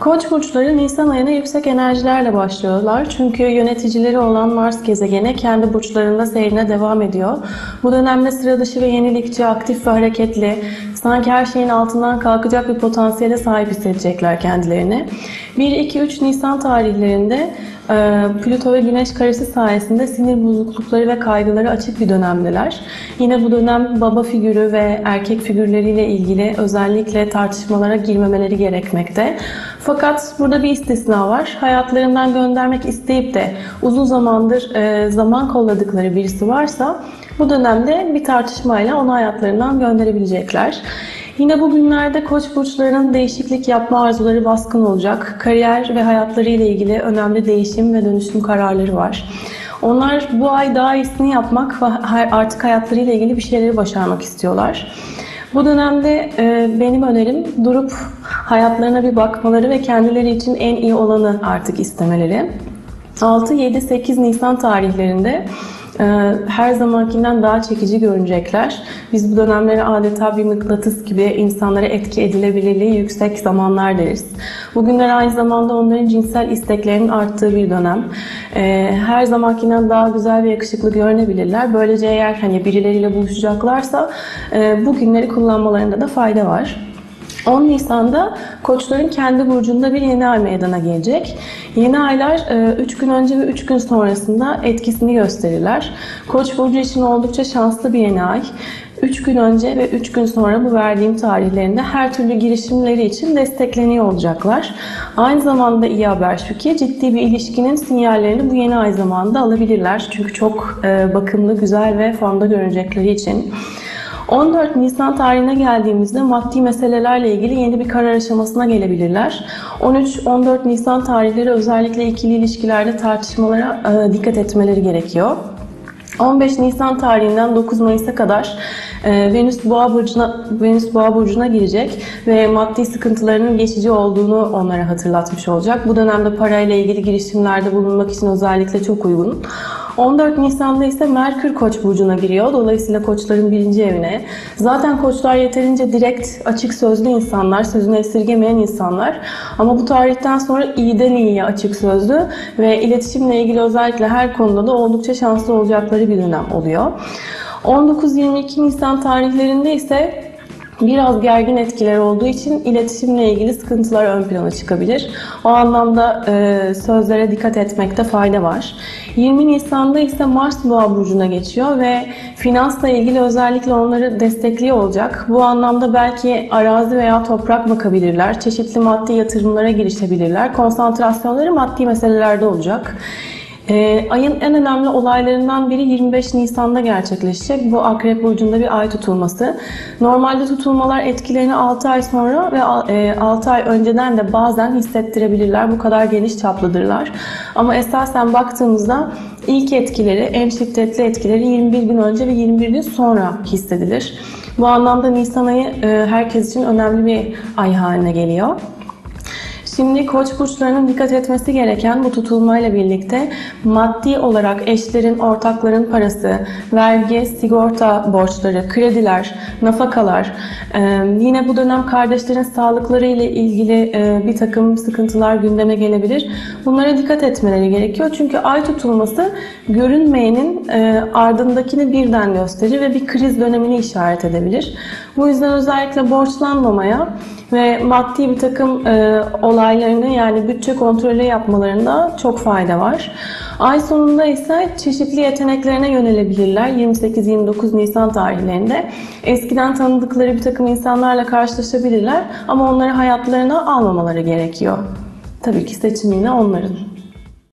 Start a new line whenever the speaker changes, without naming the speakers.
Koç burçları Nisan ayına yüksek enerjilerle başlıyorlar. Çünkü yöneticileri olan Mars gezegeni kendi burçlarında seyrine devam ediyor. Bu dönemde sıra dışı ve yenilikçi, aktif ve hareketli, sanki her şeyin altından kalkacak bir potansiyele sahip hissedecekler kendilerini. 1-2-3 Nisan tarihlerinde e, Plüto ve Güneş karesi sayesinde sinir bozuklukları ve kaygıları açık bir dönemdeler. Yine bu dönem baba figürü ve erkek figürleriyle ilgili özellikle tartışmalara girmemeleri gerekmekte. Fakat burada bir istisna var. Hayatlarından göndermek isteyip de uzun zamandır e, zaman kolladıkları birisi varsa bu dönemde bir tartışmayla onu hayatlarından gönderebilecekler. Yine bugünlerde koç burçlarının değişiklik yapma arzuları baskın olacak. Kariyer ve hayatları ile ilgili önemli değişim ve dönüşüm kararları var. Onlar bu ay daha iyisini yapmak ve artık hayatları ile ilgili bir şeyleri başarmak istiyorlar. Bu dönemde e, benim önerim durup hayatlarına bir bakmaları ve kendileri için en iyi olanı artık istemeleri. 6, 7, 8 Nisan tarihlerinde her zamankinden daha çekici görünecekler. Biz bu dönemleri adeta bir mıknatıs gibi insanlara etki edilebilirliği yüksek zamanlar deriz. Bugünler aynı zamanda onların cinsel isteklerinin arttığı bir dönem. Ee, her zamankinden daha güzel ve yakışıklı görünebilirler. Böylece eğer hani birileriyle buluşacaklarsa e, bu günleri kullanmalarında da fayda var. 10 Nisan'da koçların kendi burcunda bir yeni ay meydana gelecek. Yeni aylar 3 e, gün önce ve 3 gün sonrasında etkisini gösterirler. Koç burcu için oldukça şanslı bir yeni ay. 3 gün önce ve 3 gün sonra bu verdiğim tarihlerinde her türlü girişimleri için destekleniyor olacaklar. Aynı zamanda iyi haber şu ki ciddi bir ilişkinin sinyallerini bu yeni ay zamanında alabilirler. Çünkü çok e, bakımlı, güzel ve formda görünecekleri için. 14 Nisan tarihine geldiğimizde maddi meselelerle ilgili yeni bir karar aşamasına gelebilirler. 13-14 Nisan tarihleri özellikle ikili ilişkilerde tartışmalara e, dikkat etmeleri gerekiyor. 15 Nisan tarihinden 9 Mayıs'a kadar e, Venüs Boğa burcuna Venüs Boğa burcuna girecek ve maddi sıkıntılarının geçici olduğunu onlara hatırlatmış olacak. Bu dönemde parayla ilgili girişimlerde bulunmak için özellikle çok uygun. 14 Nisan'da ise Merkür Koç burcuna giriyor. Dolayısıyla koçların birinci evine. Zaten koçlar yeterince direkt, açık sözlü insanlar, sözünü esirgemeyen insanlar. Ama bu tarihten sonra iyiden iyiye açık sözlü ve iletişimle ilgili özellikle her konuda da oldukça şanslı olacakları bir dönem oluyor. 19-22 Nisan tarihlerinde ise biraz gergin etkiler olduğu için iletişimle ilgili sıkıntılar ön plana çıkabilir. O anlamda e, sözlere dikkat etmekte fayda var. 20 Nisan'da ise Mars Boğa burcuna geçiyor ve finansla ilgili özellikle onları destekliyor olacak. Bu anlamda belki arazi veya toprak bakabilirler, çeşitli maddi yatırımlara girişebilirler. Konsantrasyonları maddi meselelerde olacak. Ee, ayın en önemli olaylarından biri 25 Nisan'da gerçekleşecek. Bu Akrep Burcu'nda bir ay tutulması. Normalde tutulmalar etkilerini 6 ay sonra ve 6 e, ay önceden de bazen hissettirebilirler. Bu kadar geniş çaplıdırlar. Ama esasen baktığımızda ilk etkileri, en şiddetli etkileri 21 gün önce ve 21 gün sonra hissedilir. Bu anlamda Nisan ayı e, herkes için önemli bir ay haline geliyor. Şimdi koç burçlarının dikkat etmesi gereken bu tutulmayla birlikte maddi olarak eşlerin, ortakların parası, vergi, sigorta borçları, krediler, nafakalar, yine bu dönem kardeşlerin sağlıkları ile ilgili bir takım sıkıntılar gündeme gelebilir. Bunlara dikkat etmeleri gerekiyor. Çünkü ay tutulması görünmeyenin ardındakini birden gösterir ve bir kriz dönemini işaret edebilir. Bu yüzden özellikle borçlanmamaya ve maddi bir takım e, olaylarını yani bütçe kontrolü yapmalarında çok fayda var. Ay sonunda ise çeşitli yeteneklerine yönelebilirler 28-29 Nisan tarihlerinde. Eskiden tanıdıkları bir takım insanlarla karşılaşabilirler ama onları hayatlarına almamaları gerekiyor. Tabii ki seçim yine onların.